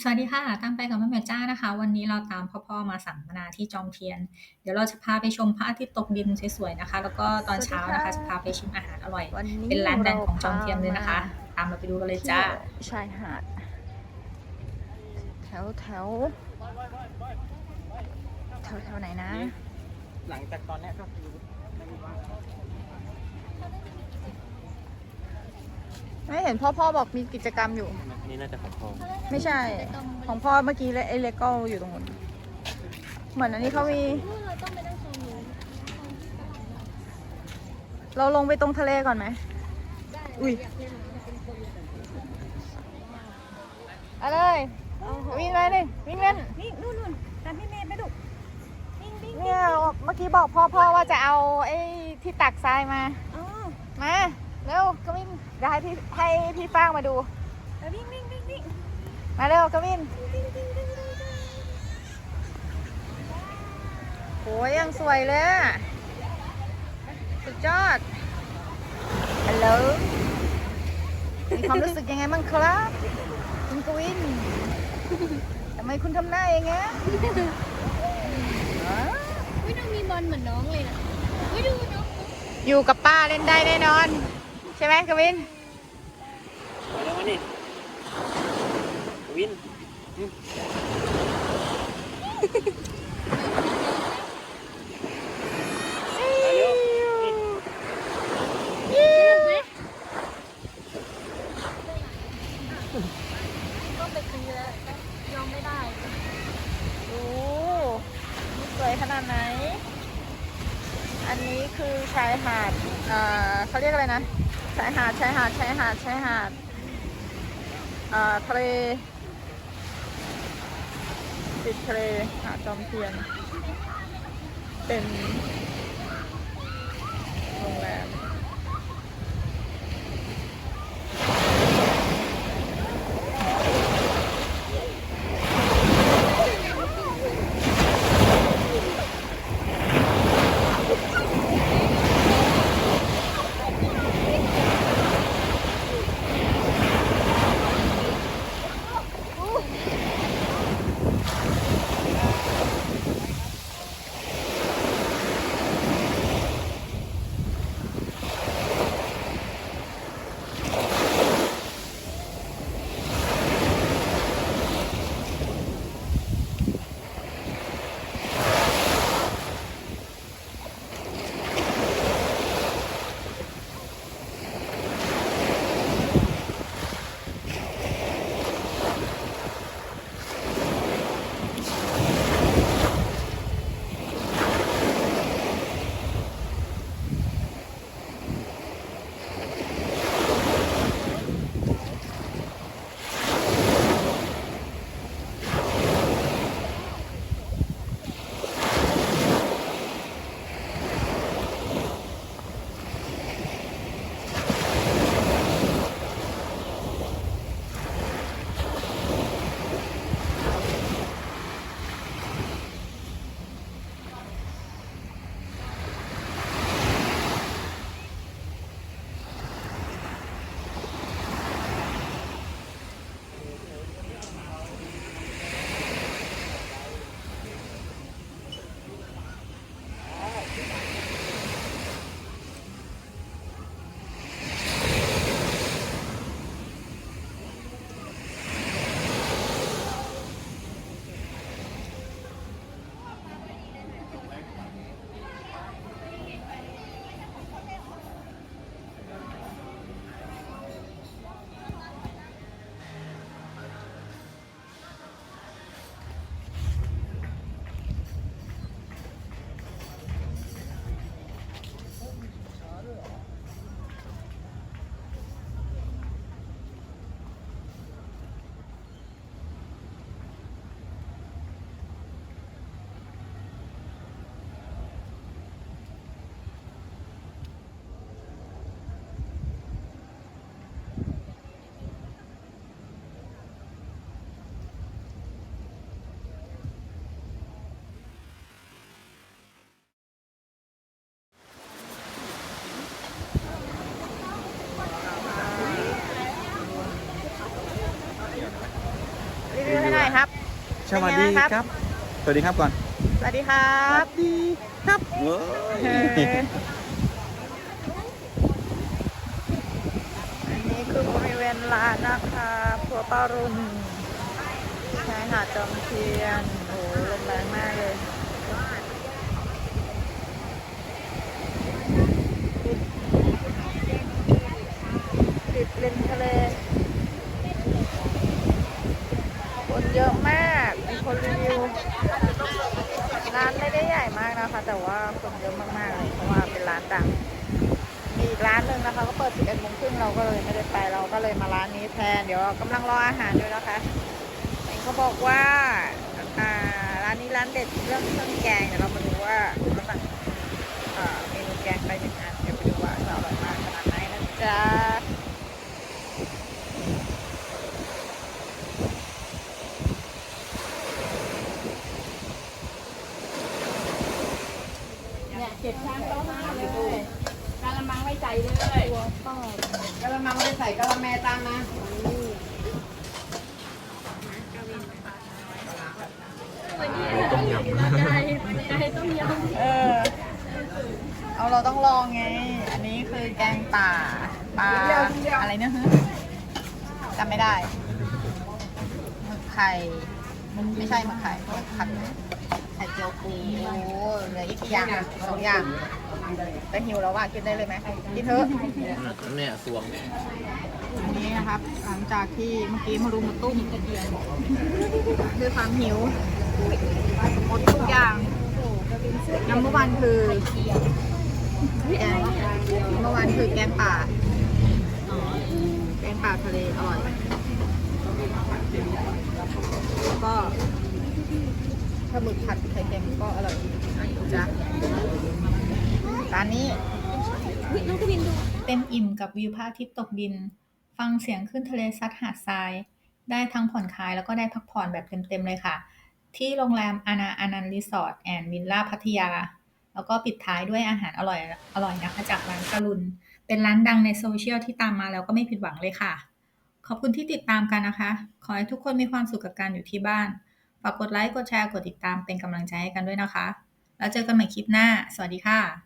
สวัสดีค่ะ ตามไปกับแม่แหม่จ้านะคะ วันนี้เราตามพ่อๆมาสัมมนาที่จอมเทียน เดี๋ยวเราจะพาไปชมพระอาทิตย์ตกดินสวยๆนะคะ แล้วก็ตอนเช้านะคะจะพาไปชิมอาหารอร่อย วันนี้เป็นร้านดังของจอมเราเทียนเลยนะคะ ตามเราไปดูกันเลยจ้า ชายหาด แถวแถวแถวแถวไหนนะ หลังจากตอนเนี้ยก็คือ ไม่รู้ว่าไม่เห็นพ่อพ่อบอกมีกิจกรรมอยู่นี่น่าจะของทองไม่ใช่ ของพ่อเมื่อกี้เลยไอ้เลโก้อยู่ตรงนู้นเหมือนอันนี้เขามีเราลงไปตรงทะเลก่อนไหม อุ้ย เอาเลยวิ่งเลยนี่วิ่งเล่นนี่นู่นนู่นตามพี่เมย์ไปดูวิ่งวิ่งเนี่ยเมื่อกี้บอกพ่อพ่อว่าจะเอาไอ้ที่ตักทรายมา อ๋อ มา เร็วกวินเดี๋ยวให้พี่ให้พี่ฟางมาดูแล้ววิ่งวิ่งวิ่งวิ่งมาเร็วกวินโหยังสวยเลยอะสุดยอดฮัลโหลมีความรู้สึกยังไงบ้างครับ คุณกวินทำไมคุณทำหน้าอย่างเงี้ยฮะวิดูมีบอลเหมือนน้องเลยนะวิดูน้องอยู่กับป้าเล่นได้แน่นอน ใช่ไหมกวินมาแล้ววะนี่วินอืมมาเร็วนี่ก็ไปตีแล้วยอมไม่ได้โอ้สวยขนาดไหน อันนี้คือชายหาดเอ่อเขาเรียกอะไรนะ ชายหาดชายหาดชายหาดชายหาดเอ่อทะเลติดทะเลหาดจอมเทียน เป็นโรงแรม สวัสดีเป็นไงบ้างคครัรับบสวัสดีครับก่อน สวัสดีครับดีครับเว้เอยออันนี้คือบริเวณร้านนะคะครัวป้ารุ่นชายหาดจอมเทียนโอ้โหลมแรงมากเลยติดติดริมทะเล คนเยอะมากมีคนรีวิวร้านไม่ได้ใหญ่มากนะคะ แต่ว่าคนเยอะมากๆเลยเพราะว่าเป็นร้านดังมีอีกร้านหนึ่งนะคะ ก็เปิด 11โมงครึ่งเราก็เลยไม่ได้ไปเราก็เลยมาร้านนี้แทน เดี๋ยวเรากำลังรออาหารอยู่นะคะเห็นเขาบอกว่าอ่าร้านนี้ร้านเด็ดเรื่องเครื่องแกงเดี๋ยวเรามาดูว่าเราสั่งเมนูแกงไปหนึ่งอันเดี๋ยวไปดูว่าจะอร่อยมากขนาดไหนนะจ๊ะ เนี่ยเจ็ดชามต่อมาเลยกะละมังไม่ใส่เลยกะละมังไม่ใส่กะละแม ตามนะต้มยำไก่ไก่ต้มยำเออ เอาเราต้องลองไง อันนี้คือแกงป่าปลาอะไรเนี่ยฮะจำไม่ได้หมึกไข่ไม่ใช่หมึกไข่หมึกผัดไข่เจียวปูโอ้เหลืออีกอย่างสองอย่าง แต่หิวแล้วว่ากินได้เลยไหมกินเถอะเนี่ยสวงอันนี้นะครับ หลังจากที่เมื่อกี้มารุมมาตุ้มด้วยความหิวหมดทุกอย่างน้ำเมื่อวานคือแกงเมื่อวานคือแกงป่าแกงป่าทะเลอร่อยแล้วก็ถ้าหมึกผัดไข่เค็มก็อร่อยจ้ะ ร้านนี้เต็มอิ่มกับวิวพระอาทิตย์ตกดิน ฟังเสียงขึ้นทะเลซัดหาดทราย ได้ทั้งผ่อนคลายแล้วก็ได้พักผ่อนแบบเต็มๆเลยค่ะ ที่โรงแรมอานาอานันรีสอร์ทแอนด์วิลล่าพัทยา แล้วก็ปิดท้ายด้วยอาหารอร่อยอร่อยนะคะจากร้านกรุณเป็นร้านดังในโซเชียลที่ตามมาแล้วก็ไม่ผิดหวังเลยค่ะ ขอบคุณที่ติดตามกันนะคะ ขอให้ทุกคนมีความสุขกับการอยู่ที่บ้าน ฝากกดไลค์ กดแชร์ กดติดตามเป็นกำลังใจให้กันด้วยนะคะ แล้วเจอกันใหม่คลิปหน้า สวัสดีค่ะ